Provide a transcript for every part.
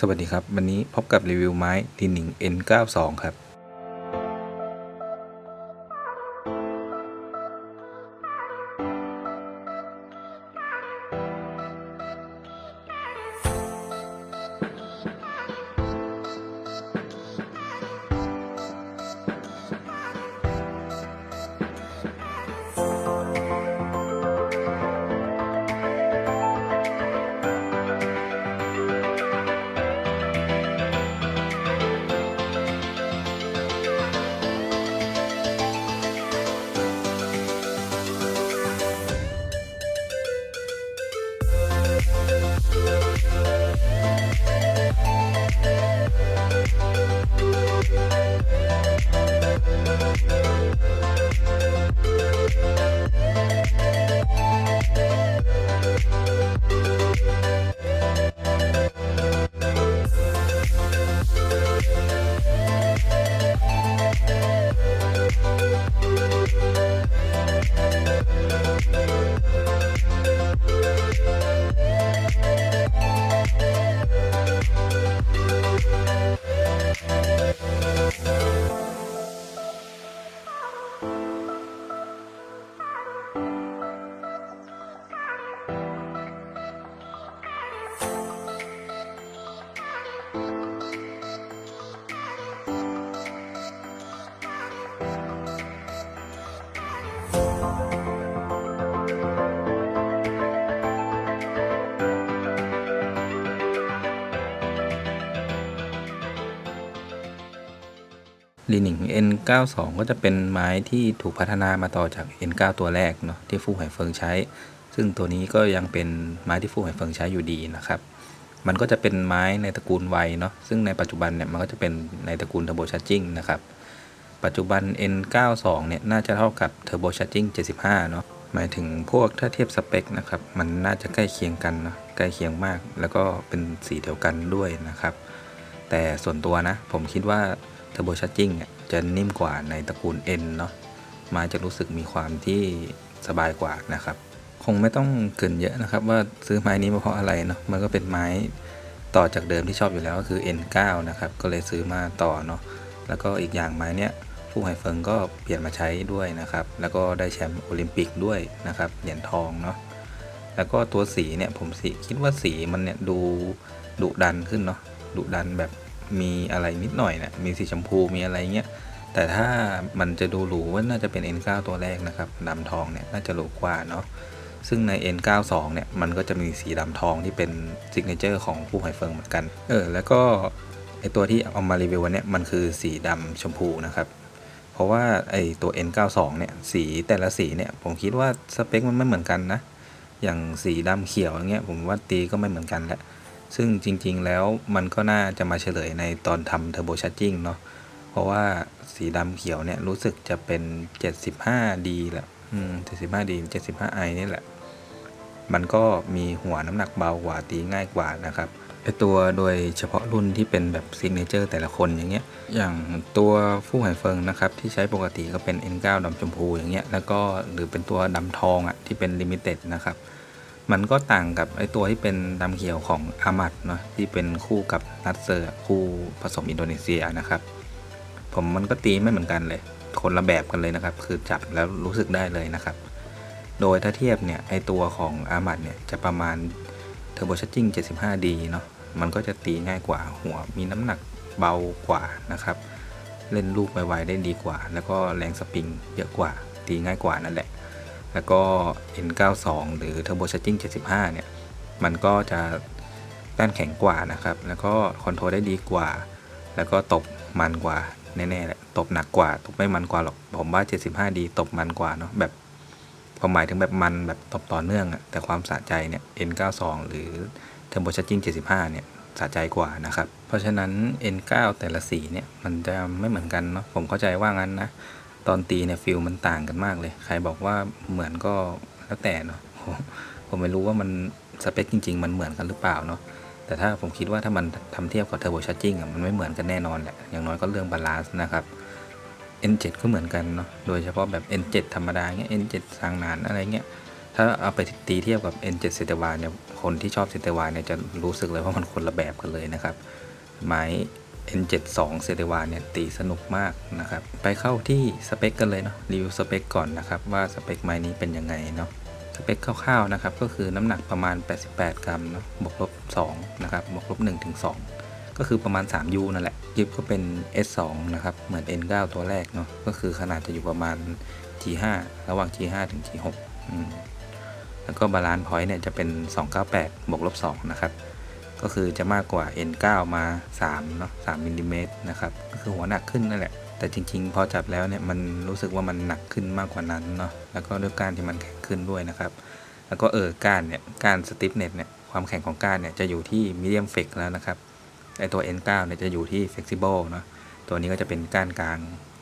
สวัสดีครับ วันนี้พบกับรีวิวไม้ดีหนิง N92 ครับ ลีนิง N92 ก็จะเป็นไม้ที่ถูกพัฒนามาต่อจาก N9 ตัวแรกเนาะที่ฟู่ไหเฟิงใช้ ซึ่งตัวนี้ก็ยังเป็นไม้ที่ฟู่ไหเฟิงใช้อยู่ดีนะครับ มันก็จะเป็นไม้ในตระกูลไวเนาะซึ่งในปัจจุบันเนี่ยมันก็จะเป็นในตระกูลเทอร์โบชาร์จิ่งนะครับปัจจุบัน N92 เนี่ยน่าจะเท่ากับเทอร์โบชาร์จิ่ง75เนาะหมายถึงพวกถ้าเทียบสเปคนะครับมันน่าจะใกล้เคียงกันเนาะใกล้เคียงมาก แล้วก็เป็นสีเดียวกันด้วยนะครับ แต่ส่วนตัวนะผมคิดว่า เทอร์โบชาร์จิ่งเนี่ยจะนิ่มกว่าในตระกูล N เนาะไมาจะรู้สึกมีความที่สบายกว่านะครับ คงไม่ต้องเกินเยอะนะครับ ว่าซื้อไม้นี้มาเพราะอะไรเนาะมันก็เป็นไม้ต่อจากเดิมที่ชอบอยู่แล้วก็คือ N9 นะครับ ก็เลยซื้อมาต่อเนาะแล้วก็อีกอย่างไม้เนี้ยฟู่ไฮเฟิงก็เปลี่ยนมาใช้ด้วยนะครับ แล้วก็ได้แชมป์โอลิมปิกด้วยนะครับเหรียญทองเนาะแล้วก็ตัวสีเนี่ยผมสีคิดว่าสีมันเนี่ยดูดุดันขึ้นเนาะดุดันแบบ มีอะไรนิดหน่อยนะมีสีชมพูมีอะไรเงี้ยแต่ถ้ามันจะดูหรูว่าน่าจะเป็น N9 ตัวแรกนะครับดำทองเนี่ยน่าจะหรูกว่าเนาะซึ่งใน N92 เนี่ยมันก็จะมีสีดำทองที่เป็นซิกเนเจอร์ของผู้ไฮเฟิงเหมือนกันเออแล้วก็ไอตัวที่เอามารีวิววันเนี้ยมันคือสีดำชมพูนะครับเพราะว่าไอตัว N92 เนี่ยสีแต่ละสีเนี่ยผมคิดว่าสเปคมันไม่เหมือนกันนะอย่างสีดำเขียวอย่างเงี้ยผมว่าตีก็ไม่เหมือนกันแหละ ซึ่งจริงๆแล้วมันก็น่าจะมาเฉลยในตอนทำเทอร์โบชาร์จิ่งเนาะเพราะว่าสีดำเขียวเนี่ยรู้สึกจะเป็น 75D แหละอืม 75D 75i นี่แหละ มันก็มีหัวน้ำหนักเบากว่าตีง่ายกว่านะครับไอตัวโดยเฉพาะรุ่นที่เป็นแบบซิกเนเจอร์แต่ละคนอย่างเงี้ย อย่างตัวฟู่ไหเฟิงนะครับ ที่ใช้ปกติก็เป็น N9 ดำชมพูอย่างเงี้ย แล้วก็หรือเป็นตัวดำทองอะ่ะที่เป็นลิมิเต็ดนะครับ มันก็ต่างกับไอตัวที่เป็นดำเขียวของอามัดเนาะที่เป็นคู่กับนัตเซอร์คู่ผสมอินโดนีเซียนะครับ ผมมันก็ตีไม่เหมือนกันเลย คนละแบบกันเลยนะครับ คือจับแล้วรู้สึกได้เลยนะครับ โดยถ้าเทียบเนี่ยไอตัวของอามัดเนี่ยจะประมาณเทอร์โบชาร์จิ่ง 75D เนาะมันก็จะตีง่ายกว่าหัวมีน้ำหนักเบากว่านะครับ เล่นลูกไวๆได้ดีกว่า แล้วก็แรงสปริงเยอะกว่าตีง่ายกว่านั่นแหละ แล้วก็ N92 หรือ Turbo Charging 75 เนี่ย มันก็จะด้านแข็งกว่านะครับ แล้วก็คอนโทรลได้ดีกว่า แล้วก็ตบมันกว่า แน่ๆแหละ ตบหนักกว่า ตบไม่มันกว่าหรอก ผมว่า 75ดีตบมันกว่าเนาะ แบบผมหมายถึงแบบมันแบบตบต่อเนื่องอะแต่ความสะใจเนี่ย N92 หรือ Turbo Charging 75 เนี่ยสะใจกว่านะครับ เพราะฉะนั้น N9 แต่ละสีเนี่ย มันจะไม่เหมือนกันเนาะ ผมเข้าใจว่างั้นนะ ตอนตีเนี่ยฟิลมันต่างกันมากเลย ใครบอกว่าเหมือนก็แล้วแต่เนาะผมไม่รู้ว่ามันสเปคจริง ๆ มันเหมือนกันหรือเปล่าเนาะแต่ถ้าผมคิดว่าถ้ามันทำเทียบกับเทอร์โบชาร์จิ่งอะมันไม่เหมือนกันแน่นอนแหละ อย่างน้อยก็เรื่องบาลานซ์นะครับ N7 ก็เหมือนกันเนาะโดยเฉพาะแบบ N7 ธรรมดาเงี้ย N7 สางนานอะไรเงี้ยถ้าเอาไปตีเทียบกับ N7 เซตวาเนี่ยคนที่ชอบเซตวาเนี่ยจะรู้สึกเลยว่ามันคนละแบบกันเลยนะครับไม้ N72 เซตวาเนี่ยตีสนุกมากนะครับ ไปเข้าที่สเปคกันเลยเนาะรีวิวสเปคก่อนนะครับ ว่าสเปคไม้นี้เป็นยังไงเนาะสเปคคร่าวๆนะครับ ก็คือน้ำหนักประมาณ 88 กรัมเนาะบวกลบ2นะครับบวกลบ1ถึง2ก็คือประมาณ 3U นั่นแหละยิบก็เป็น S2 นะครับ เหมือน N9 ตัวแรกเนาะก็คือขนาดจะอยู่ประมาณ G5 ระหว่าง G5 ถึง G6 แล้วก็บาลานซ์พอยต์เนี่ยจะเป็น 298บวกลบ2นะครับ ก็คือจะมากกว่า N9 มา3เนาะ3มิลลิเมตรนะครับก็คือหัวหนักขึ้นนั่นแหละ แต่จริงๆ พอจับแล้วเนี่ยมันรู้สึกว่ามันหนักขึ้นมากกว่านั้นเนาะแล้วก็ด้วยกานที่มันแข็งขึ้นด้วยนะครับ แล้วก็เออก้านเนี่ยก้านสติฟเน็ตเนี่ยความแข็งของก้านเนี่ยจะอยู่ที่มีเดียมเฟกแล้วนะครับไอตัว N9 เนี่ยจะอยู่ที่ flexible เนาะตัวนี้ก็จะเป็นก้านกลาง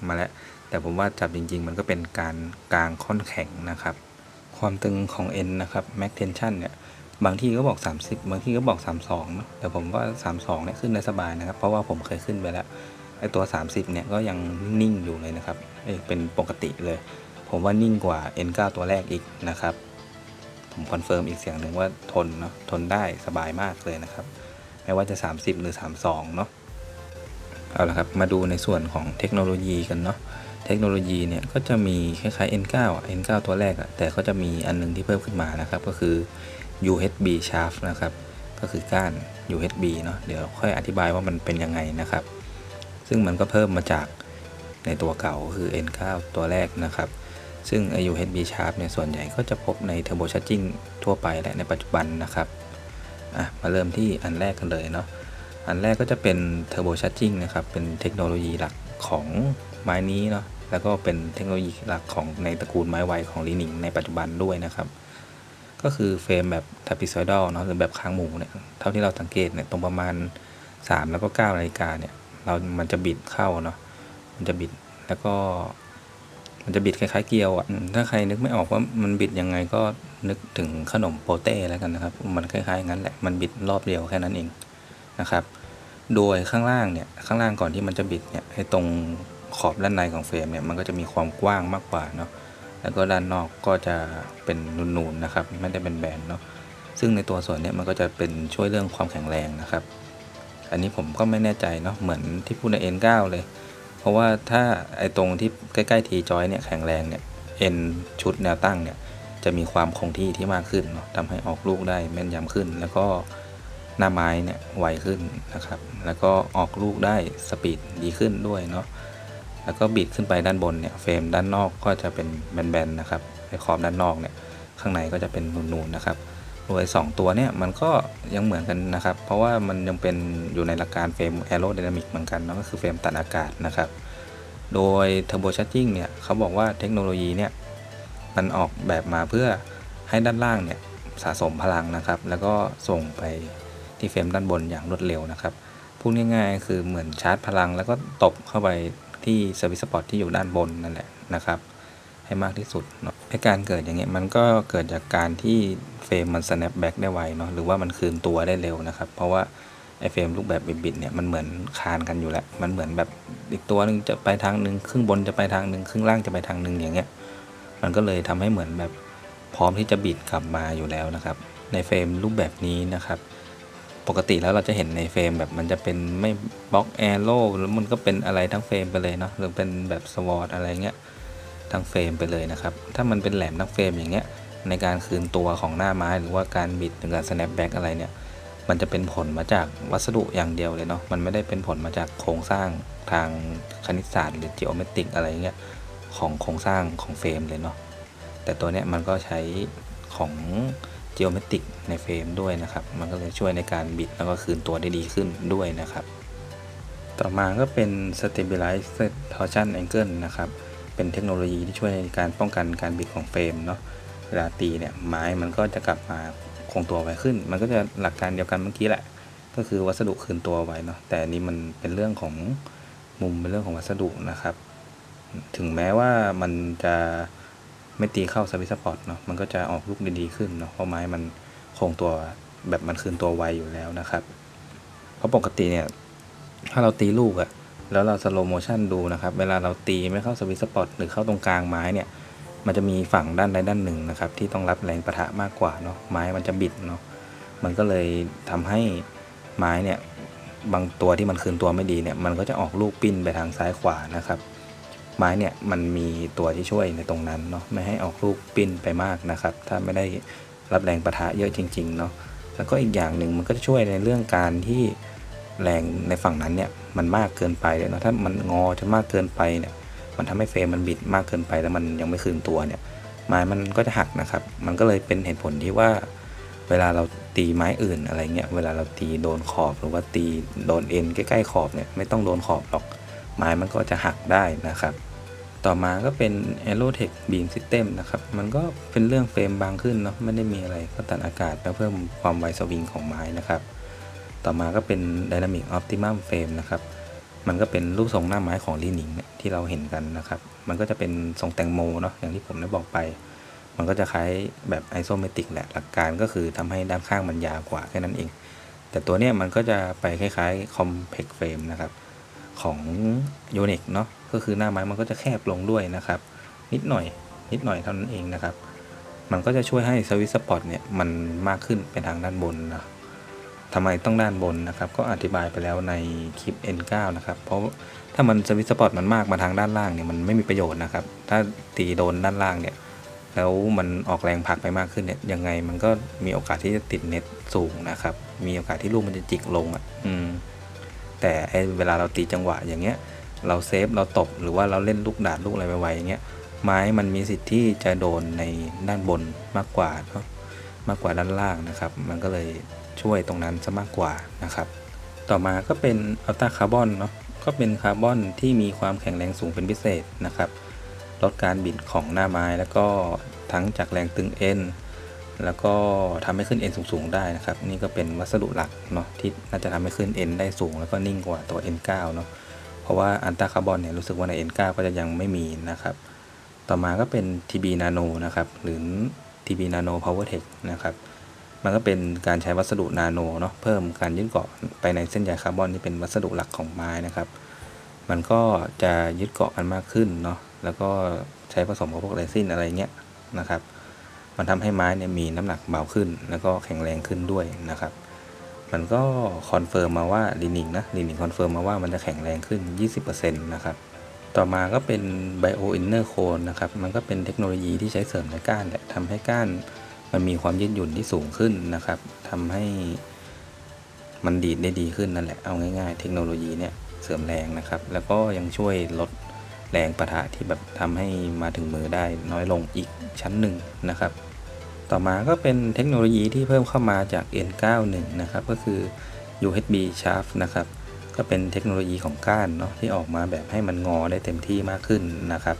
มาแล้ว แต่ผมว่าจับจริง ๆ มันก็เป็นการกลางค่อนแข็งนะครับ ความตึงของ N นะครับ max tension เนี่ย บางที่ก็บอก 30 บางที่ก็บอก 32เนอะแต่ผมว่า32เนี่ยขึ้นได้สบายนะครับ เพราะว่าผมเคยขึ้นไปแล้วไอตัว 30เนี่ยก็ยังนิ่งอยู่เลยนะครับเอ้ยเป็นปกติเลย ผมว่านิ่งกว่า N9 ตัวแรกอีกนะครับ ผมคอนเฟิร์มอีกเสียงหนึ่งว่าทนเนาะทนได้สบายมากเลยนะครับ ไม่ว่าจะ 30 หรือ 32 เนาะเอาละครับ มาดูในส่วนของเทคโนโลยีกันเนาะเทคโนโลยีเนี่ยก็จะมีคล้ายๆ N9 อะ N9 ตัวแรกอะแต่ก็จะมีอันหนึงที่เพิ่มขึ้นมานะครับ ก็คือ USB shaft นะครับ ก็คือก้าน USB เนาะเดี๋ยวค่อยอธิบายว่ามันเป็นยังไงนะครับ ซึ่งมันก็เพิ่มมาจากในตัวเก่าคือ N9 ตัวแรกนะครับ ซึ่งไอ้ USB shaft เนี่ยส่วนใหญ่ก็จะพบใน turbo charging ทั่วไปและในปัจจุบันนะครับอะมาเริ่มที่อันแรกกันเลยเนาะอันแรกก็จะเป็น turbo charging นะครับเป็นเทคโนโลยีหลักของไม้นี้เนาะแล้วก็เป็นเทคโนโลยีหลักของในตระกูลไม้ไวของลีนิงในปัจจุบันด้วยนะครับ ก็คือเฟรมแบบ trapezoidal เนาะหรือแบบค้างหมูเนี่ยเท่าที่เราสังเกตเนี่ยตรงประมาณ 3 แล้วก็9นาฬิกาเนี่ยเรามันจะบิดเข้าเนาะมันจะบิดแล้วก็ มันจะบิดคล้ายๆเกลียวอะถ้าใครนึกไม่ออกว่ามันบิดยังไงก็นึกถึงขนมโปเต้แล้วกันนะครับ มันคล้ายๆงั้นแหละมันบิดรอบเดียวแค่นั้นเองนะครับ โดยข้างล่างเนี่ยข้างล่างก่อนที่มันจะบิดเนี่ยไอ้ตรงขอบด้านในของเฟรมเนี่ยมันก็จะมีความกว้างมากกว่าเนาะ แล้วก็ด้านนอกก็จะเป็นนูนๆนะครับ ไม่ได้เป็นแบนเนาะซึ่งในตัวส่วนนี้มันก็จะเป็นช่วยเรื่องความแข็งแรงนะครับ อันนี้ผมก็ไม่แน่ใจเนาะเหมือนที่พูดใน N9 เลย เพราะว่าถ้าไอ้ตรงที่ใกล้ๆ T จอยเนี่ยแข็งแรงเนี่ย N ชุดแนวตั้งเนี่ยจะมีความคงที่ที่มากขึ้นเนาะทำให้ออกลูกได้แม่นยำขึ้น แล้วก็หน้าไม้เนี่ยไวขึ้นนะครับ แล้วก็ออกลูกได้สปีดดีขึ้นด้วยเนาะ แล้วก็บิดขึ้นไปด้านบนเนี่ยเฟรมด้านนอกก็จะเป็นแบนๆนะครับไอ้ขอบด้านนอกเนี่ยข้างในก็จะเป็นนูนๆนะครับโดยสองตัวเนี่ยมันก็ยังเหมือนกันนะครับ เพราะว่ามันยังเป็นอยู่ในหลักการเฟรม aerodynamic เหมือนกันเนาะก็คือเฟรมตัดอากาศนะครับ โดย turbo charging เนี่ยเขาบอกว่าเทคโนโลยีเนี่ยมันออกแบบมาเพื่อให้ด้านล่างเนี่ยสะสมพลังนะครับ แล้วก็ส่งไปที่เฟรมด้านบนอย่างรวดเร็วนะครับพูดง่ายๆ คือเหมือนชาร์จพลังแล้วก็ตบเข้าไป ที่สวิตสปอตที่อยู่ด้านบนนั่นแหละนะครับ ให้มากที่สุดเนาะไอการเกิดอย่างเงี้ยมันก็เกิดจากการที่เฟรมมัน snap back ได้ไวเนาะหรือว่ามันคืนตัวได้เร็วนะครับ เพราะว่าไอเฟรมรูปแบบบิดๆเนี่ยมันเหมือนคานกันอยู่แล้ว มันเหมือนแบบอีกตัวหนึ่งจะไปทางหนึ่งครึ่งบนจะไปทางหนึ่งครึ่งล่างจะไปทางหนึ่งอย่างเงี้ยมันก็เลยทำให้เหมือนแบบพร้อมที่จะบิดกลับมาอยู่แล้วนะครับ ในเฟรมรูปแบบนี้นะครับ ปกติแล้วเราจะเห็นในเฟรมแบบมันจะเป็นไม่บล็อกแอโร่หรือมันก็เป็นอะไรทั้งเฟรมไปเลยเนาะหรือเป็นแบบสวอตอะไรเงี้ยทั้งเฟรมไปเลยนะครับ ถ้ามันเป็นแหลมทั้งเฟรมอย่างเงี้ยในการคืนตัวของหน้าไม้หรือว่าการบิดหรือการ snap back อะไรเนี่ย มันจะเป็นผลมาจากวัสดุอย่างเดียวเลยเนาะมันไม่ได้เป็นผลมาจากโครงสร้างทางคณิตศาสตร์หรือ geometric อะไรเงี้ยของโครงสร้างของเฟรมเลยเนาะแต่ตัวเนี้ยมันก็ใช้ของ geometric ในเฟรมด้วยนะครับ มันก็เลยช่วยในการบิดแล้วก็คืนตัวได้ดีขึ้นด้วยนะครับ ต่อมาก็เป็น stabilized torsion angle นะครับ เป็นเทคโนโลยีที่ช่วยในการป้องกันการบิดของเฟรมเนาะ เวลาตีเนี่ยไม้มันก็จะกลับมาคงตัวไว้ขึ้น มันก็จะหลักการเดียวกันเมื่อกี้แหละ ก็คือวัสดุคืนตัวไว้เนาะ แต่อันนี้มันเป็นเรื่องของมุมเป็นเรื่องของวัสดุนะครับ ถึงแม้ว่ามันจะ ไม่ตีเข้าสวิตสปอร์ตเนาะมันก็จะออกลูกดีๆขึ้นเนาะเพราะไม้มันคงตัวแบบมันคืนตัวไวอยู่แล้วนะครับ เพราะปกติเนี่ยถ้าเราตีลูกอะแล้วเราสโลโมชันดูนะครับ เวลาเราตีไม่เข้าสวิตสปอร์ตหรือเข้าตรงกลางไม้เนี่ย มันจะมีฝั่งด้านใดด้านหนึ่งนะครับ ที่ต้องรับแรงประทะมากกว่าเนาะไม้มันจะบิดเนาะมันก็เลยทำให้ไม้เนี่ยบางตัวที่มันคืนตัวไม่ดีเนี่ยมันก็จะออกลูกปิ้นไปทางซ้ายขวานะครับ ไม้เนี่ยมันมีตัวที่ช่วยในตรงนั้นเนาะไม่ให้ออกลูกปิ้นไปมากนะครับ ถ้าไม่ได้รับแรงประทะเยอะจริงๆเนาะแล้วก็อีกอย่างหนึ่งมันก็จะช่วยในเรื่องการที่แรงในฝั่งนั้นเนี่ยมันมากเกินไปเลยเนาะถ้ามันงอจนมากเกินไปเนี่ยมันทำให้เฟรมมันบิดมากเกินไปแล้วมันยังไม่คืนตัวเนี่ยไม้มันก็จะหักนะครับ มันก็เลยเป็นเหตุผลที่ว่า เวลาเราตีไม้อื่นอะไรเงี้ยเวลาเราตีโดนขอบหรือว่าตีโดนเอ็นใกล้ๆขอบเนี่ยไม่ต้องโดนขอบหรอก ไม้มันก็จะหักได้นะครับ ต่อมาก็เป็น a e r o t e c h Beam System นะครับ มันก็เป็นเรื่องเฟรมบางขึ้นเนาะไม่ได้มีอะไรก็ตัดอากาศแล้วเพิ่มความไวสวิงของไม้นะครับ ต่อมาก็เป็น Dynamic Optimum Frame นะครับ มันก็เป็นรูปทรงหน้าไม้ของลีนิงที่เราเห็นกันนะครับ มันก็จะเป็นทรงแตงโมเนาะอย่างที่ผมได้บอกไป มันก็จะคล้ายแบบไอโซเมตริกแหละหลักการก็คือทำให้ด้านข้างมันยาวกว่าแค่นั้นเองแต่ตัวเนี้ยมันก็จะไปคล้ายๆ Compact Frame นะครับ ของ u n i เนาะก็คือหน้าไม้มันก็จะแคบลงด้วยนะครับ นิดหน่อยนิดหน่อยเท่านั้นเองนะครับ มันก็จะช่วยให้สวิตสปอตเนี่ยมันมากขึ้นเป็นทางด้านบนนะทำไมต้องด้านบนนะครับ ก็อธิบายไปแล้วในคลิป N9 นะครับ เพราะถ้ามันสวิตสปอตมันมากมาทางด้านล่างเนี่ยมันไม่มีประโยชน์นะครับ ถ้าตีโดนด้านล่างเนี่ยแล้วมันออกแรงผลักไปมากขึ้นเนี่ยยังไงมันก็มีโอกาสที่จะติดเน็ตสูงนะครับ มีโอกาสที่ลูกมันจะจิกลงอะ อืม แต่ไอเวลาเราตีจังหวะอย่างเงี้ย เราเซฟเราตบหรือว่าเราเล่นลูกดาดลูกอะไรไวๆอย่างเงี้ยไม้มันมีสิทธิ์ที่จะโดนในด้านบนมากกว่าเนาะมากกว่าด้านล่างนะครับ มันก็เลยช่วยตรงนั้นซะมากกว่านะครับ ต่อมาก็เป็นอัลตราคาร์บอนเนาะก็เป็นคาร์บอนที่มีความแข็งแรงสูงเป็นพิเศษนะครับลดการบิดของหน้าไม้แล้วก็ทั้งจากแรงตึงเอ็น แล้วก็ทำให้ขึ้นเอ็นสูงๆได้นะครับ นี่ก็เป็นวัสดุหลักเนาะที่น่าจะทำให้ขึ้นเอ็นได้สูง แล้วก็นิ่งกว่าตัว N9 เนาะเพราะว่าอันตราคาร์บอนเนี่ยรู้สึกว่าใน N9 ก็จะยังไม่มีนะครับ ต่อมาก็เป็น TB Nano นะครับ หรือ TB Nano Power Tech นะครับมันก็เป็นการใช้วัสดุนาโนเนาะเพิ่มการยึดเกาะไปในเส้นใยคาร์บอนที่เป็นวัสดุหลักของไม้นะครับ มันก็จะยึดเกาะกันมากขึ้นเนาะแล้วก็ใช้ผสมกับพวกเรซินอะไรเงี้ยนะครับ มันทำให้ไม้เนี่ยมีน้ำหนักเบาขึ้น แล้วก็แข็งแรงขึ้นด้วยนะครับ มันก็คอนเฟิร์มมาว่าลีนิงนะลีนิงคอนเฟิร์มมาว่ามันจะแข็งแรงขึ้น 20%นะครับต่อมาก็เป็น Bio Inner Cone นะครับ มันก็เป็นเทคโนโลยีที่ใช้เสริมในก้านแหละทำให้ก้านมันมีความยืดหยุ่นที่สูงขึ้นนะครับทำให้มันดีดได้ดีขึ้นนั่นแหละ เอาง่ายๆ เทคโนโลยีเนี่ยเสริมแรงนะครับ แล้วก็ยังช่วยลดแรงประทะที่แบบทำให้มาถึงมือได้น้อยลงอีก ชั้นหนึ่งนะครับ ต่อมาก็เป็นเทคโนโลยีที่เพิ่มเข้ามาจาก N91 นะครับ ก็คือ UHB Shaft นะครับ ก็เป็นเทคโนโลยีของก้านเนาะที่ออกมาแบบให้มันงอได้เต็มที่มากขึ้นนะครับ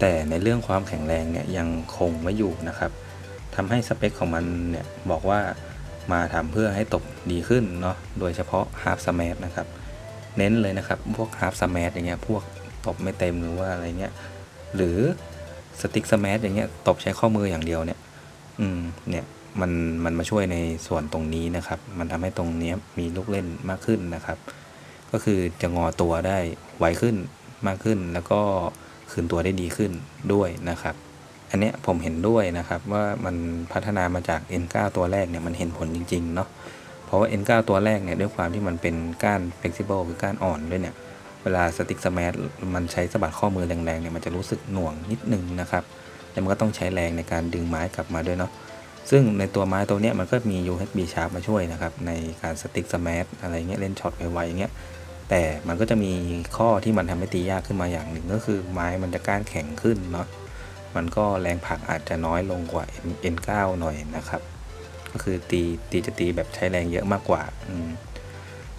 แต่ในเรื่องความแข็งแรงเนี่ยยังคงไว้อยู่นะครับทำให้สเปคของมันเนี่ยบอกว่ามาทำเพื่อให้ตบดีขึ้นเนาะ โดยเฉพาะ half smash นะครับ เน้นเลยนะครับ พวก half smash อย่างเงี้ย พวกตบไม่เต็มหรือว่าอะไรเงี้ย หรือ สติ๊กสแมชอย่างเงี้ยตบใช้ข้อมืออย่างเดียวเนี่ย อืม เนี่ยมันมันมาช่วยในส่วนตรงนี้นะครับ มันทำให้ตรงนี้มีลูกเล่นมากขึ้นนะครับ ก็คือจะงอตัวได้ไวขึ้นมากขึ้น แล้วก็คืนตัวได้ดีขึ้นด้วยนะครับ อันเนี้ยผมเห็นด้วยนะครับว่ามันพัฒนามาจาก N9 ตัวแรกเนี่ยมันเห็นผลจริง ๆ เนาะเพราะว่า N9 ตัวแรกเนี่ยด้วยความที่มันเป็นก้าน flexible คือก้านอ่อนด้วยเนี่ย เวลาสติ๊กสแมทมันใช้สะบัดข้อมือแรงๆเนี่ยมันจะรู้สึกหน่วงนิดนึงนะครับแล้วมันก็ต้องใช้แรงในการดึงไม้กลับมาด้วยเนาะซึ่งในตัวไม้ตัวเนี้ยมันก็มี USB Sharp มาช่วยนะครับ ในการสติ๊กสแมทอะไรเงี้ยเล่นช็อตไวๆอย่างเงี้ยแต่มันก็จะมีข้อที่มันทำให้ตียากขึ้นมาอย่างหนึ่งก็คือไม้มันจะก้านแข็งขึ้นเนาะมันก็แรงผลักอาจจะน้อยลงกว่า N9 หน่อยนะครับ ก็คือตีตีจะตีแบบใช้แรงเยอะมากกว่า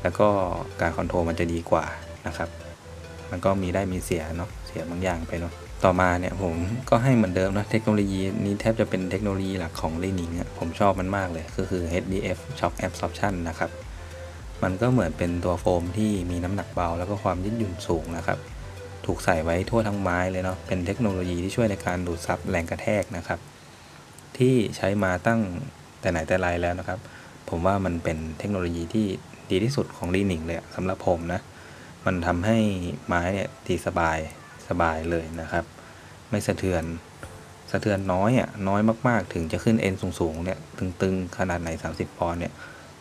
แล้วก็การคอนโทรลมันจะดีกว่า นะครับ มันก็มีได้มีเสียเนาะเสียบางอย่างไปเนาะต่อมาเนี่ยผมก็ให้เหมือนเดิมนะเทคโนโลยีนี้แทบจะเป็นเทคโนโลยีหลักของ l e n i n g อะผมชอบมันมากเลย ก็คือ HDF Shock Absorption นะครับ มันก็เหมือนเป็นตัวโฟมที่มีน้ำหนักเบา แล้วก็ความยืดหยุ่นสูงนะครับ ถูกใส่ไว้ทั่วทั้งไม้เลยเนาะเป็นเทคโนโลยีที่ช่วยในการดูดซับแรงกระแทกนะครับ ที่ใช้มาตั้งแต่ไหนแต่ไรแล้วนะครับ ผมว่ามันเป็นเทคโนโลยีที่ดีที่สุดของ l e n i n g เลยสำหรับผมนะ มันทำให้ไม้เนี่ยตีสบายสบายเลยนะครับ ไม่สะเทือนสะเทือนน้อยอะน้อยมากๆ ถึงจะขึ้นเอ็นสูงๆเนี่ยตึงๆ ขนาดไหน 30 ปอนด์เนี่ย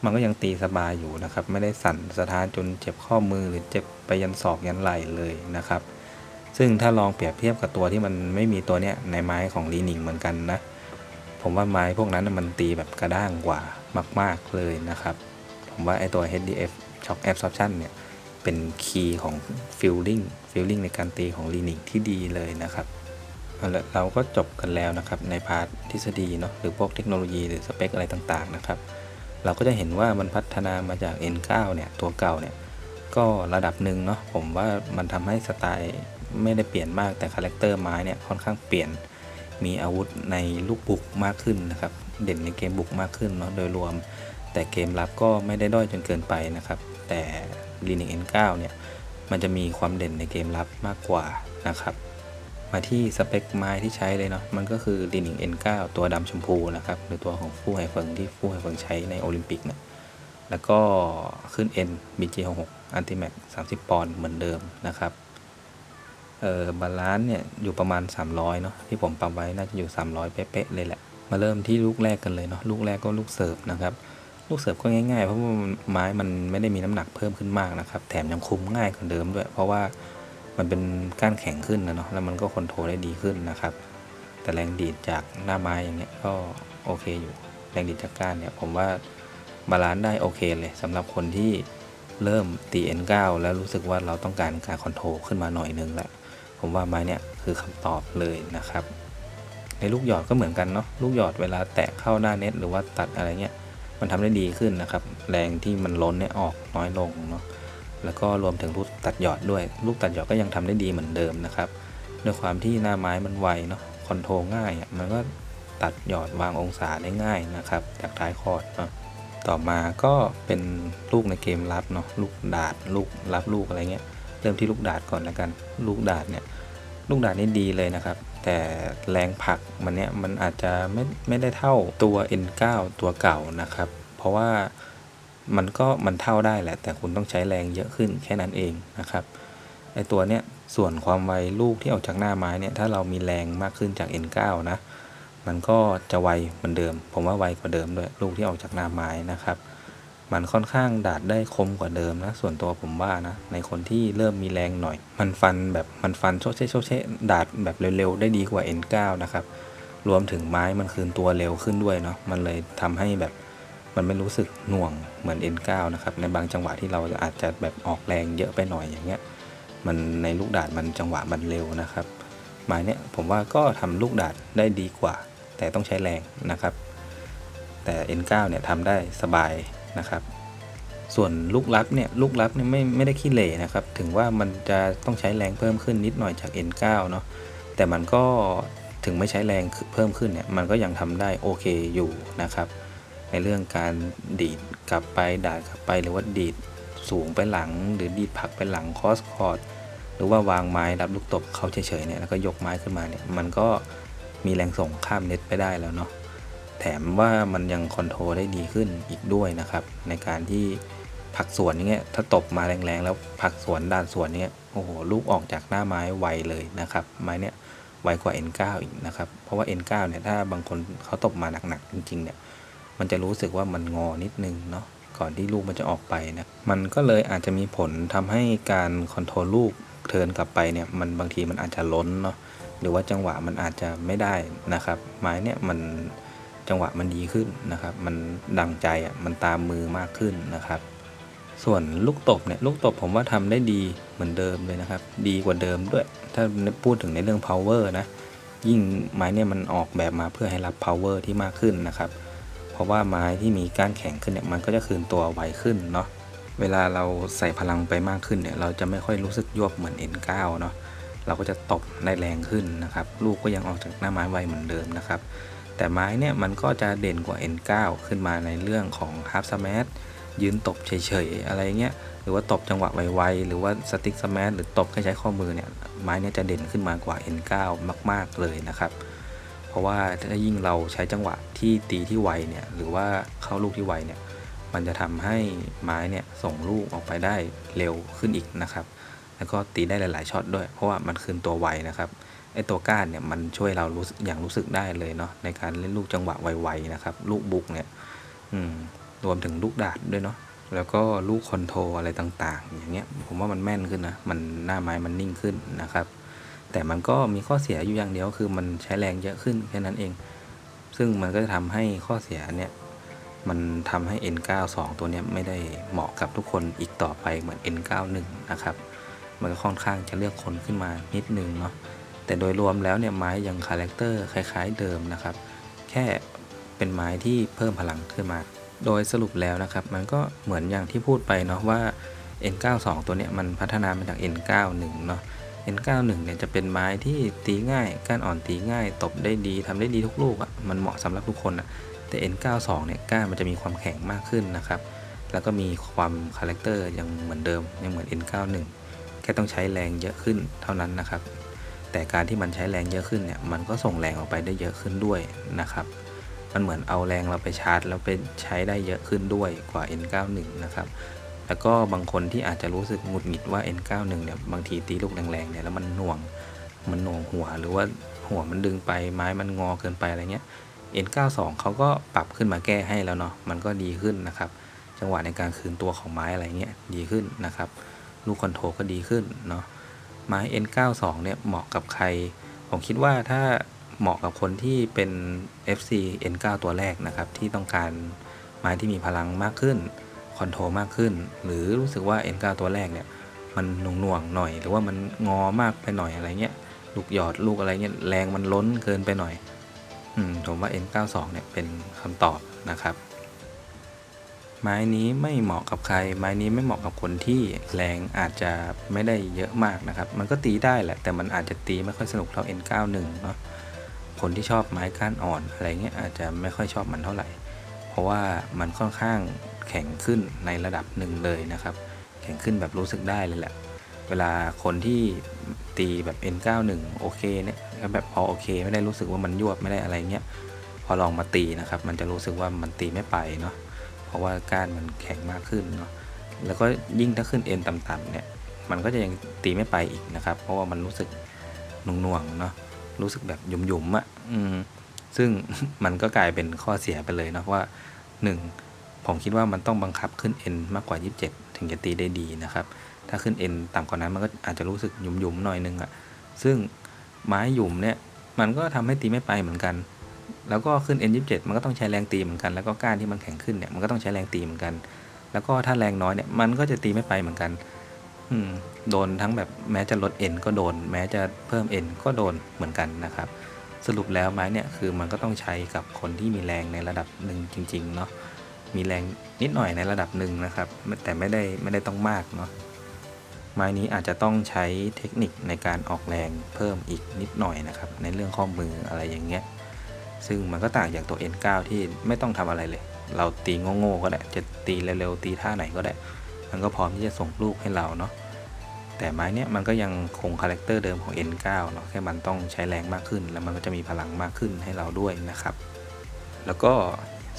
มันก็ยังตีสบายอยู่นะครับ ไม่ได้สั่นสะท้านจนเจ็บข้อมือหรือเจ็บไปยันศอกยันไหล่เลยนะครับ ซึ่งถ้าลองเปรียบเทียบกับตัวที่มันไม่มีตัวเนี้ยในไม้ของลีนิงเหมือนกันนะ ผมว่าไม้พวกนั้นมันตีแบบกระด้างกว่ามาก ๆเลยนะครับ ผมว่าไอตัว HDF Shock Absorption เนี่ย เป็นคีย์ของ Feeling Feeling ในการตีของลีนิงที่ดีเลยนะครับเอาละเราก็จบกันแล้วนะครับในพาร์ททฤษฎีเนาะหรือพวกเทคโนโลยีหรือสเปคอะไรต่างๆนะครับ เราก็จะเห็นว่ามันพัฒนามาจาก N9 เนี่ยตัวเก่าเนี่ยก็ระดับหนึ่งเนาะผมว่ามันทำให้สไตล์ไม่ได้เปลี่ยนมากแต่คาแรคเตอร์ไม้เนี่ยค่อนข้างเปลี่ยนมีอาวุธในลูกบุกมากขึ้นนะครับ เด่นในเกมบุกมากขึ้นเนาะโดยรวม แต่เกมรับก็ไม่ได้ด้อยจนเกินไปนะครับ แต่ l i n u x N9 เนี่ยมันจะมีความเด่นในเกมรับมากกว่านะครับ มาที่สเปคไม้ที่ใช้เลยเนาะมันก็คือ l i n u x N9 ตัวดำชมพูนะครับหรือตัวของฟู่ไฮเฟิงที่ฟู่ไฮเฟิงใช้ในโอลิมปิกเนี่ยแล้วก็ขึ้น N BG66 Antimax 30 ปอนด์เหมือนเดิมนะครับเออบาลานซ์เนี่ยอยู่ประมาณ 300เนาะที่ผมปรับไว้น่าจะอยู่ 300 เป๊ะๆเลยแหละ มาเริ่มที่ลูกแรกกันเลยเนาะลูกแรกก็ลูกเสิร์ฟนะครับ ลูกเสิร์ฟก็ง่ายๆ เพราะว่าไม้มันไม่ได้มีน้ำหนักเพิ่มขึ้นมากนะครับ แถมยังคุมง่ายกว่าเดิมด้วย เพราะว่ามันเป็นก้านแข็งขึ้นนะเนาะแล้วมันก็คอนโทรลได้ดีขึ้นนะครับ แต่แรงดีดจากหน้าไม้อย่างเงี้ยก็โอเคอยู่แรงดีดจากก้านเนี่ยผมว่าบาลานซ์ได้โอเคเลยสำหรับคนที่เริ่มตี N9 แล้วรู้สึกว่าเราต้องการการคอนโทรลขึ้นมาหน่อยนึงแล้วผมว่าไม้เนี่ยคือคำตอบเลยนะครับ ในลูกหยอดก็เหมือนกันเนาะลูกหยอดเวลาแตะเข้าหน้าเน็ตหรือว่าตัดอะไรเงี้ย มันทำได้ดีขึ้นนะครับ แรงที่มันล้นเนี่ยออกน้อยลงเนาะแล้วก็รวมถึงลูกตัดหยอดด้วย ลูกตัดหยอดก็ยังทำได้ดีเหมือนเดิมนะครับด้วยความที่หน้าไม้มันไวเนาะคอนโทรลง่ายอะมันก็ตัดหยอดวางองศาได้ง่ายนะครับ จากท้ายคอร์ดเนาะต่อมาก็เป็นลูกในเกมรับเนาะลูกดาดลูกรับลูกอะไรเงี้ยเริ่มที่ลูกดาดก่อนแล้วกัน ลูกดาดเนี่ยลูกดาดนี่ดีเลยนะครับ แต่แรงผลักมันเนี่ยมันอาจจะไม่ไม่ได้เท่าตัว N9 ตัวเก่านะครับ เพราะว่ามันก็มันเท่าได้แหละ แต่คุณต้องใช้แรงเยอะขึ้นแค่นั้นเองนะครับไอตัวเนี้ยส่วนความไวลูกที่ออกจากหน้าไม้เนี่ยถ้าเรามีแรงมากขึ้นจาก N9 นะมันก็จะไวเหมือนเดิม ผมว่าไวกว่าเดิมด้วยลูกที่ออกจากหน้าไม้นะครับ มันค่อนข้างดาดได้คมกว่าเดิมนะ ส่วนตัวผมว่านะ ในคนที่เริ่มมีแรงหน่อย มันฟันแบบมันฟันโชเชโชเชดาดแบบเร็วๆ ได้ดีกว่า N9 นะครับ รวมถึงไม้มันคืนตัวเร็วขึ้นด้วยเนาะ มันเลยทำให้แบบมันไม่รู้สึกหน่วงเหมือน N9 นะครับ ในบางจังหวะที่เราอาจจะแบบออกแรงเยอะไปหน่อยอย่างเงี้ย มันในลูกดาดมันจังหวะมันเร็วนะครับ ไม้เนี่ยผมว่าก็ทำลูกดาดได้ดีกว่า แต่ต้องใช้แรงนะครับ แต่ N9 เนี่ยทำได้สบาย นะครับ ส่วนลูกลับเนี่ยลูกลับเนี่ยไม่ไม่ได้ขี้เหร่นะครับ ถึงว่ามันจะต้องใช้แรงเพิ่มขึ้นนิดหน่อยจาก N9 เนาะแต่มันก็ถึงไม่ใช้แรงเพิ่มขึ้นเนี่ยมันก็ยังทำได้โอเคอยู่นะครับ ในเรื่องการดีดกลับไปดาดกลับไปหรือว่าดีดสูงไปหลัง หรือดีดผักไปหลังคอสคอร์ดหรือว่าวางไม้รับลูกตบเขาเฉยๆเนี่ยแล้วก็ยกไม้ขึ้นมาเนี่ยมันก็มีแรงส่งข้ามเน็ตไปได้แล้วเนาะ แถมว่ามันยังคอนโทรลได้ดีขึ้นอีกด้วยนะครับ ในการที่ผักสวนอย่างเงี้ยถ้าตบมาแรงๆ แล้วผักสวนด้านสวนเนี้ยโอ้โหลูกออกจากหน้าไม้ไวเลยนะครับ ไม้เนี้ยไวกว่า N9 อีกนะครับ เพราะว่า N9 เนี่ยถ้าบางคนเขาตบมาหนักๆจริงๆเนี่ยมันจะรู้สึกว่ามันงอนิดนึงเนาะก่อนที่ลูกมันจะออกไปนะมันก็เลยอาจจะมีผลทำให้การคอนโทรลลูกเทิร์นกลับไปเนี่ยมันบางทีมันอาจจะล้นเนาะหรือว่าจังหวะมันอาจจะไม่ได้นะครับ ไม้เนี่ยมัน จังหวะมันดีขึ้นนะครับ มันดังใจอะ มันตามมือมากขึ้นนะครับ ส่วนลูกตบเนี่ย ลูกตบผมว่าทำได้ดีเหมือนเดิมเลยนะครับ ดีกว่าเดิมด้วย ถ้าพูดถึงในเรื่อง power นะ ยิ่งไม้เนี่ยมันออกแบบมาเพื่อให้รับ power ที่มากขึ้นนะครับ เพราะว่าไม้ที่มีก้านแข็งขึ้นเนี่ย มันก็จะคืนตัวไวขึ้นเนาะ เวลาเราใส่พลังไปมากขึ้นเนี่ย เราจะไม่ค่อยรู้สึกยวบเหมือน N9 เนาะ เราก็จะตบได้แรงขึ้นนะครับ ลูกก็ยังออกจากหน้าไม้ไวเหมือนเดิมนะครับ แต่ไม้เนี่ยมันก็จะเด่นกว่า N9 ขึ้นมาในเรื่องของ Half Smash ยืนตบเฉยๆ อะไรเงี้ย หรือว่าตบจังหวะไวๆ หรือว่า Stick Smash หรือตบแค่ใช้ข้อมือเนี่ย ไม้เนี่ยจะเด่นขึ้นมากว่า N9 มาก ๆ เลยนะครับ เพราะว่าถ้ายิ่งเราใช้จังหวะที่ตีที่ไวเนี่ย หรือว่าเข้าลูกที่ไวเนี่ย มันจะทำให้ไม้เนี่ยส่งลูกออกไปได้เร็วขึ้นอีกนะครับ แล้วก็ตีได้หลาย ๆช็อตด้วย เพราะว่ามันคืนตัวไวนะครับ ไอตัวก้านเนี่ยมันช่วยเรารู้อย่างรู้สึกได้เลยเนาะในการเล่นลูกจังหวะไวๆนะครับ ลูกบุกเนี่ยรวมถึงลูกดาดด้วยเนาะแล้วก็ลูกคอนโทรอะไรต่าง ๆ อย่างเงี้ยผมว่ามันแม่นขึ้นนะมันหน้าไม้มันนิ่งขึ้นนะครับ แต่มันก็มีข้อเสียอยู่อย่างเดียวคือมันใช้แรงเยอะขึ้นแค่นั้นเอง ซึ่งมันก็จะทำให้ข้อเสียเนี่ยมันทำให้ N92 ตัวเนี้ยไม่ได้เหมาะกับทุกคนอีกต่อไปเหมือน N91 นะครับ มันก็ค่อนข้างจะเลือกคนขึ้นมานิดนึงเนาะ แต่โดยรวมแล้วเนี่ยไม้ยังคาแรคเตอร์คล้ายๆเดิมนะครับ แค่เป็นไม้ที่เพิ่มพลังขึ้นมา โดยสรุปแล้วนะครับ มันก็เหมือนอย่างที่พูดไปเนาะว่า N92 ตัวเนี้ยมันพัฒนามาจาก N91 เนาะ N91 เนี่ยจะเป็นไม้ที่ตีง่ายก้านอ่อนตีง่าย ตบได้ดีทำได้ดีทุกลูกอะ่ะมันเหมาะสำหรับทุกคนอะ่ะแต่ N92 เนี่ยก้านมันจะมีความแข็งมากขึ้นนะครับแล้วก็มีความคาแรคเตอร์ยังเหมือนเดิมยังเหมือน N91 แค่ต้องใช้แรงเยอะขึ้นเท่านั้นนะครับ แต่การที่มันใช้แรงเยอะขึ้นเนี่ยมันก็ส่งแรงออกไปได้เยอะขึ้นด้วยนะครับมันเหมือนเอาแรงเราไปชาร์จแล้วไปใช้ได้เยอะขึ้นด้วยกว่า N91 นะครับแล้วก็บางคนที่อาจจะรู้สึกหงุดหงิดว่า N91 เนี่ยบางทีตีลูกแรงๆเนี่ยแล้วมันหน่วงมันหน่วงหัว หรือว่าหัวมันดึงไปไม้มันงอเกินไปอะไรเงี้ย N92 เขาก็ปรับขึ้นมาแก้ให้แล้วเนาะมันก็ดีขึ้นนะครับ จังหวะในการคืนตัวของไม้อะไรเงี้ยดีขึ้นนะครับ ลูกคอนโทรลก็ดีขึ้นเนาะ ไม้ N92 เนี่ยเหมาะกับใคร ผมคิดว่าถ้าเหมาะกับคนที่เป็น FC N9 ตัวแรกนะครับ ที่ต้องการไม้ที่มีพลังมากขึ้น คอนโทรลมากขึ้น หรือรู้สึกว่า N9 ตัวแรกเนี่ย มันหน่วงๆหน่อย หรือว่ามันงอมากไปหน่อยอะไรเงี้ย ลูกหยอดลูกอะไรเงี้ยแรงมันล้นเกินไปหน่อย อืมผมว่า N92 เนี่ยเป็นคำตอบนะครับ ไม้นี้ไม่เหมาะกับใคร ไม้นี้ไม่เหมาะกับคนที่แรงอาจจะไม่ได้เยอะมากนะครับ มันก็ตีได้แหละ แต่มันอาจจะตีไม่ค่อยสนุกเท่า N91 เนาะคนที่ชอบไม้ก้านอ่อนอะไรเงี้ยอาจจะไม่ค่อยชอบมันเท่าไหร่ เพราะว่ามันค่อนข้างแข็งขึ้นในระดับหนึ่งเลยนะครับ แข็งขึ้นแบบรู้สึกได้เลยแหละ เวลาคนที่ตีแบบ N91 โอเคเนี่ยก็แบบพอโอเค ไม่ได้รู้สึกว่ามันยวบไม่ได้อะไรเงี้ย พอลองมาตีนะครับ มันจะรู้สึกว่ามันตีไม่ไปเนาะ ราะว่าก้านมันแข็งมากขึ้นเนาะแล้วก็ยิ่งถ้าขึ้นเอ็นต่ำๆเนี่ยมันก็จะยังตีไม่ไปอีกนะครับ เพราะว่ามันรู้สึกหน่วงๆเนาะรู้สึกแบบหยุ่มๆอะ่ะซึ่งมันก็กลายเป็นข้อเสียไปเลยนะว่า 1. ผมคิดว่ามันต้องบังคับขึ้น N มากกว่า 27 ถึงจะตีได้ดีนะครับ ถ้าขึ้น N ต่ำกว่านั้นมันก็อาจจะรู้สึกหยุ่มๆหน่อยนึงอะ่ะซึ่งไม้หยุ่มเนี่ยมันก็ทำให้ตีไม่ไปเหมือนกัน แล้วก็ขึ้น N27 มันก็ต้องใช้แรงตีเหมือนกัน แล้วก็ก้านที่มันแข็งขึ้นเนี่ยมันก็ต้องใช้แรงตีเหมือนกัน แล้วก็ถ้าแรงน้อยเนี่ยมันก็จะตีไม่ไปเหมือนกัน อืมโดนทั้งแบบแม้จะลด N ก็โดน แม้จะเพิ่ม N ก็โดนเหมือนกันนะครับ สรุปแล้วไม้เนี่ยคือมันก็ต้องใช้กับคนที่มีแรงในระดับหนึ่งจริงๆเนาะมีแรงนิดหน่อยในระดับหนึ่งนะครับ แต่ไม่ได้ไม่ได้ต้องมากเนาะไม้นี้อาจจะต้องใช้เทคนิคในการออกแรงเพิ่มอีกนิดหน่อยนะครับ ในเรื่องข้อมืออะไรอย่างเงี้ย ซึ่งมันก็ต่างจากตัว N9 ที่ไม่ต้องทำอะไรเลย เราตีโง่ๆก็ได้ จะตีเร็วๆตีท่าไหนก็ได้ มันก็พร้อมที่จะส่งลูกให้เราเนาะ แต่ไม้เนี้ยมันก็ยังคงคาแรคเตอร์เดิมของ N9 เนาะ แค่มันต้องใช้แรงมากขึ้น แล้วมันก็จะมีพลังมากขึ้นให้เราด้วยนะครับ แล้วก็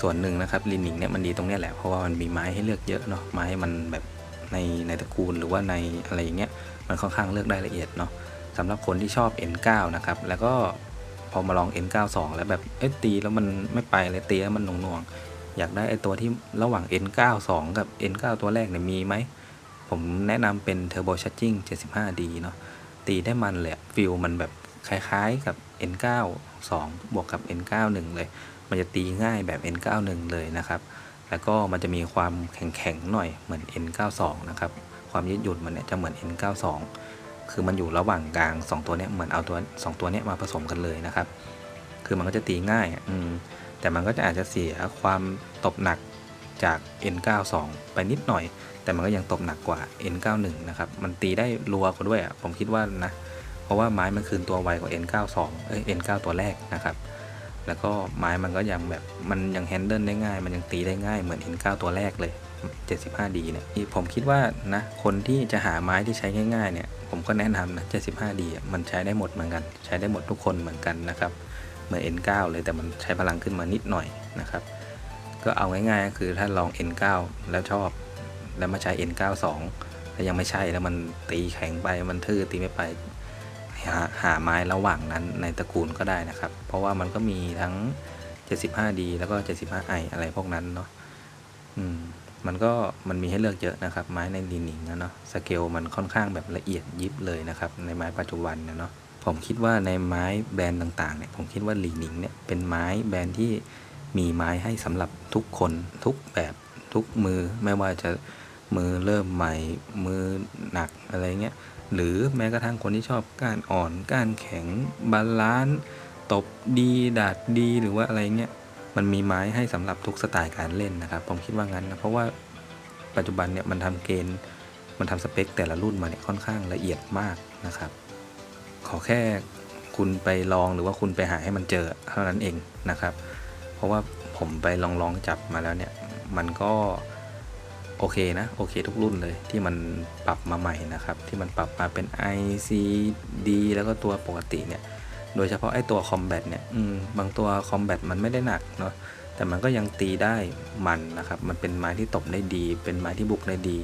ส่วนหนึ่งนะครับลินิงเนี่ยมันดีตรงเนี้ยแหละ เพราะว่ามันมีไม้ให้เลือกเยอะเนาะ ไม้มันแบบในในตระกูลหรือว่าในอะไรอย่างเงี้ย มันค่อนข้างเลือกได้ละเอียดเนาะสำหรับคนที่ชอบ N9 นะครับ แล้วก็ อมาลอง N92 แล้วแบบเอ๊ะตีแล้วมันไม่ไปเลยตีแล้วมันหน่วงๆอยากได้ไอตัวที่ระหว่าง N92 กับ N9 ตัวแรกเนี่ยมีไหม ผมแนะนำเป็น Turbo Charging 75D เนาะตีได้มันเลยฟิลมันแบบคล้ายๆกับ N92 บวกกับ N91 เลย มันจะตีง่ายแบบ N91 เลยนะครับ แล้วก็มันจะมีความแข็งๆหน่อยเหมือน N92 นะครับ ความยืดหยุ่นมันเนี่ยจะเหมือน N92 คือมันอยู่ระหว่างกลาง 2 ตัวเนี้ยเหมือนเอาตัว2ตัวเนี้ยมาผสมกันเลยนะครับ คือมันก็จะตีง่ายอืมแต่มันก็จะอาจจะเสียความตบหนักจาก N92 ไปนิดหน่อย แต่มันก็ยังตบหนักกว่า N91 นะครับ มันตีได้รัวกว่าด้วยอะผมคิดว่านะ เพราะว่าไม้มันคืนตัวไวกว่า N92 เอ้ย N9 ตัวแรกนะครับ แล้วก็ไม้มันก็ยังแบบมันยังแฮนเดิลได้ง่าย มันยังตีได้ง่ายเหมือน N9 ตัวแรกเลย 75D เนี่ยผมคิดว่านะคนที่จะหาไม้ที่ใช้ง่ายๆเนี่ยผมก็แนะนำนะ 75d มันใช้ได้หมดเหมือนกัน ใช้ได้หมดทุกคนเหมือนกันนะครับ เหมือน N9 เลยแต่มันใช้พลังขึ้นมานิดหน่อยนะครับ ก็เอาง่ายๆก็คือถ้าลอง N9 แล้วชอบแล้วมาใช้ N92 แล้วยังไม่ใช่แล้วมันตีแข็งไปมันทื่อตีไม่ไปหาหาไม้ระหว่างนั้นในตระกูลก็ได้นะครับ เพราะว่ามันก็มีทั้ง 75D แล้วก็ 75i อะไรพวกนั้นเนาะอืม มันก็มันมีให้เลือกเยอะนะครับ ไม้ในลีนิงนะเนาะสเกลมันค่อนข้างแบบละเอียดยิบเลยนะครับ ในไม้ปัจจุบันเนี่ยเนาะผมคิดว่าในไม้แบรนด์ต่างๆเนี่ยผมคิดว่าลีนิงเนี่ยเป็นไม้แบรนด์ที่มีไม้ให้สำหรับทุกคนทุกแบบทุกมือไม่ว่าจะมือเริ่มใหม่ มือหนักอะไรเงี้ยหรือแม้กระทั่งคนที่ชอบก้านอ่อนก้านแข็งบาลานซ์ตบดีดาดดีหรือว่าอะไรเงี้ย มันมีไม้ให้สำหรับทุกสไตล์การเล่นนะครับ ผมคิดว่างั้นนะเพราะว่าปัจจุบันเนี่ยมันทำเกณฑ์มันทำสเปค แต่ละรุ่นมาเนี่ยค่อนข้างละเอียดมากนะครับ ขอแค่คุณไปลองหรือว่าคุณไปหาให้มันเจอเท่านั้นเองนะครับ เพราะว่าผมไปลองลองจับมาแล้วเนี่ยมันก็โอเคนะโอเคทุกรุ่นเลยที่มันปรับมาใหม่นะครับ ที่มันปรับมาเป็น ICD แล้วก็ตัวปกติเนี่ย โดยเฉพาะไอ้ตัวคอมแบทเนี่ยอืมบางตัวคอมแบทมันไม่ได้หนักเนาะแต่มันก็ยังตีได้มันนะครับ มันเป็นไม้ที่ตบได้ดี เป็นไม้ที่บุกได้ดี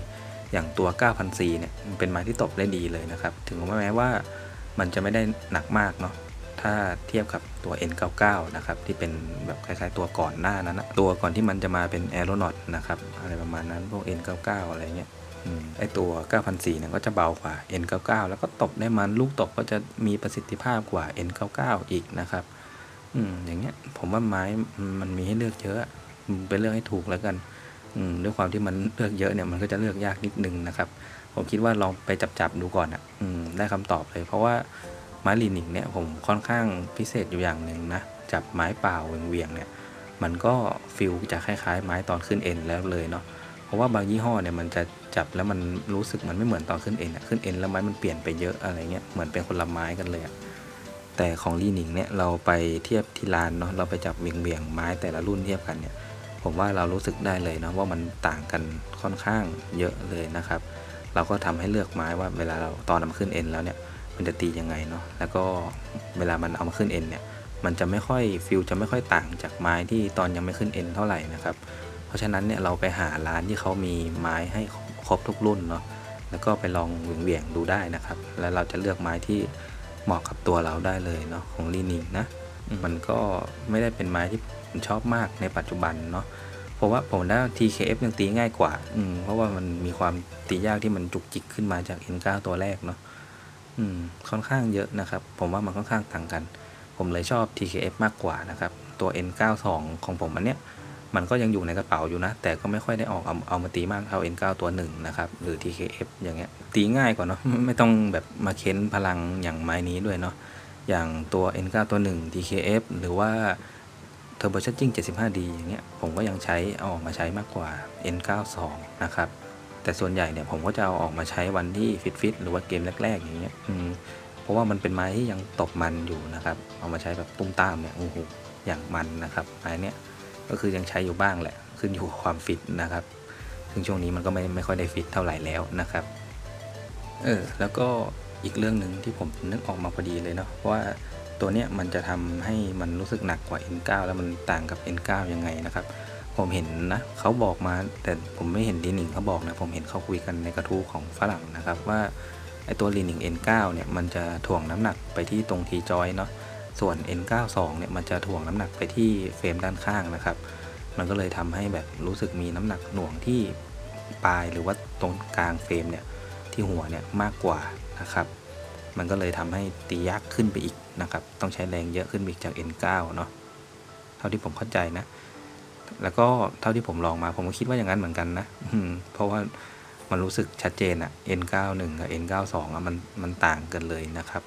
อย่างตัว 9,004เนี่ยมันเป็นไม้ที่ตบได้ดีเลยนะครับ ถึงแม้ว่ามันจะไม่ได้หนักมากเนาะ ถ้าเทียบกับตัว N99 นะครับ ที่เป็นแบบคล้ายๆ ตัวก่อนหน้านั้นนะตัวก่อนที่มันจะมาเป็น a e r o n a u t นะครับ อะไรประมาณนั้น พวก N99 อะไรเงี้ยอืม ไอตัว 9,004เนี่ยก็จะเบากว่า N99 แล้วก็ตบได้มันลูกตบก็จะมีประสิทธิภาพกว่า N99 อีกนะครับ อืมอย่างเงี้ย ผมว่าไม้มันมีให้เลือกเยอะอืมไปเลือกให้ถูกแล้วกัน อืมด้วยความที่มันเลือกเยอะเนี่ยมันก็จะเลือกยากนิดนึงนะครับ ผมคิดว่าลองไปจับจับดูก่อนอะ อืมได้คำตอบเลย เพราะว่าไม้ลีนิงเนี่ยผมค่อนข้างพิเศษอยู่อย่างหนึ่งนะจับไม้เปล่าเวียงเนี่ย มันก็ฟิลจะคล้ายๆ ไม้ตอนขึ้นเอ็นแล้วเลยเนาะเพราะว่าบางยี่ห้อเนี่ยมันจะ จับแล้วมันรู้สึกมันไม่เหมือนตอนขึ้นเอ็นอะขึ้นเอ็นแล้วไม้มันเปลี่ยนไปเยอะอะไรเงี้ยเหมือนเป็นคนละไม้กันเลยอะแต่ของลีนิงเนี่ยเราไปเทียบที่ร้านเนาะเราไปจับเวียงเวียงไม้แต่ละรุ่นเทียบกันเนี่ยผมว่าเรารู้สึกได้เลยนะว่ามันต่างกันค่อนข้างเยอะเลยนะครับ เราก็ทำให้เลือกไม้ว่าเวลาเราตอนนำมาขึ้นเอ็นแล้วเนี่ยมันจะตียังไงเนาะแล้วก็เวลามันเอามาขึ้นเอ็นเนี่ยมันจะไม่ค่อยฟิลจะไม่ค่อยต่างจากไม้ที่ตอนยังไม่ขึ้นเอ็นเท่าไหร่นะครับ เพราะฉะนั้นเนี่ยเราไปหาร้านที่เขามีไม้ให้ รบทุกรุ่นเนาะแล้วก็ไปลองเหวี่ยงๆดูได้นะครับ แล้วเราจะเลือกไม้ที่เหมาะกับตัวเราได้เลยเนาะของลีนิงนะมันก็ไม่ได้เป็นไม้ที่ผมชอบมากในปัจจุบันเนาะเพราะว่าผมได้ TKF ยังตีง่ายกว่า อืมเพราะว่ามันมีความตียากที่มันจุกจิกขึ้นมาจาก N9 ตัวแรกเนาะอืมค่อนข้างเยอะนะครับ ผมว่ามันค่อนข้างต่างกัน ผมเลยชอบ TKF มากกว่านะครับ ตัว N92 ของผมอันเนี้ย มันก็ยังอยู่ในกระเป๋าอยู่นะ แต่ก็ไม่ค่อยได้ออกเอาเอามาตีมากเท่า N9 ตัวหนึ่งนะครับ หรือ TKF อย่างเงี้ย ตีง่ายกว่าเนาะ ไม่ต้องแบบมาเค้นพลังอย่างไม้นี้ด้วยเนาะ อย่างตัว N9 ตัวหนึ่ง TKF หรือว่า Turbo Charging 75D อย่างเงี้ย ผมก็ยังใช้เอาออกมาใช้มากกว่า N92 นะครับ แต่ส่วนใหญ่เนี่ยผมก็จะเอาออกมาใช้วันที่ฟิตฟิตๆหรือว่าเกมแรกๆอย่างเงี้ยอืมเพราะว่ามันเป็นไม้ที่ยังตบมันอยู่นะครับ เอามาใช้แบบตุ้มตามเนี่ย โอ้โห อย่างมันนะครับ ไม้เนี้ย ก็คือยังใช้อยู่บ้างแหละ ขึ้นอยู่กับความฟิตนะครับ ซึ่งช่วงนี้มันก็ไม่ไม่ค่อยได้ฟิตเท่าไหร่แล้วนะครับ เออ แล้วก็อีกเรื่องหนึ่งที่ผมนึกออกมาพอดีเลยเนาะว่าตัวเนี้ยมันจะทำให้มันรู้สึกหนักกว่า N9 แล้วมันต่างกับ N9 ยังไงนะครับ ผมเห็นนะเขาบอกมาแต่ผมไม่เห็นลีนิงเขาบอกนะผมเห็นเขาคุยกันในกระทู้ของฝรั่งนะครับว่าไอตัวลีนิง N9 เนี่ยมันจะถ่วงน้ำหนักไปที่ตรงทีจอยเนาะ ส่วน N92 เนี่ยมันจะถ่วงน้ำหนักไปที่เฟรมด้านข้างนะครับ มันก็เลยทำให้แบบรู้สึกมีน้ำหนักหน่วงที่ปลายหรือว่าตรงกลางเฟรมเนี่ยที่หัวเนี่ยมากกว่านะครับ มันก็เลยทำให้ตียากขึ้นไปอีกนะครับ ต้องใช้แรงเยอะขึ้นอีกจาก N9 เนาะ เท่าที่ผมเข้าใจนะ แล้วก็เท่าที่ผมลองมาผมก็คิดว่าอย่างนั้นเหมือนกันนะเพราะว่ามันรู้สึกชัดเจนอะ N91 กับ N92 อะมันมันต่างกันเลยนะครับ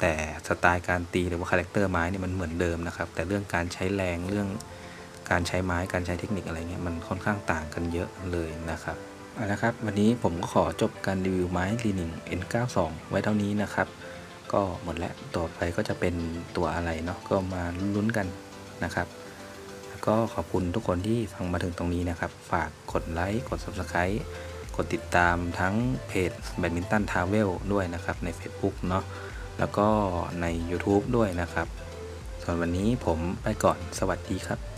แต่สไตล์การตีหรือว่าคาแรคเตอร์ไม้เนี่ยมันเหมือนเดิมนะครับ แต่เรื่องการใช้แรงเรื่องการใช้ไม้การใช้เทคนิคอะไรเงี้ยมันค่อนข้างต่างกันเยอะเลยนะครับเอาละครับวันนี้ผมก็ขอจบการรีวิวไม้ลีนิง N92 ไว้เท่านี้นะครับ ก็หมดแล้วต่อไปก็จะเป็นตัวอะไรเนาะก็มาลุ้นกันนะครับก็ขอบคุณทุกคนที่ฟังมาถึงตรงนี้นะครับ ฝากกดไลค์กด Subscribe กดติดตามทั้งเพจแบดมินตันทาวเวลด้วยนะครับใน Facebook เนาะ แล้วก็ใน YouTube ด้วยนะครับ ส่วนวันนี้ผมไปก่อนสวัสดีครับ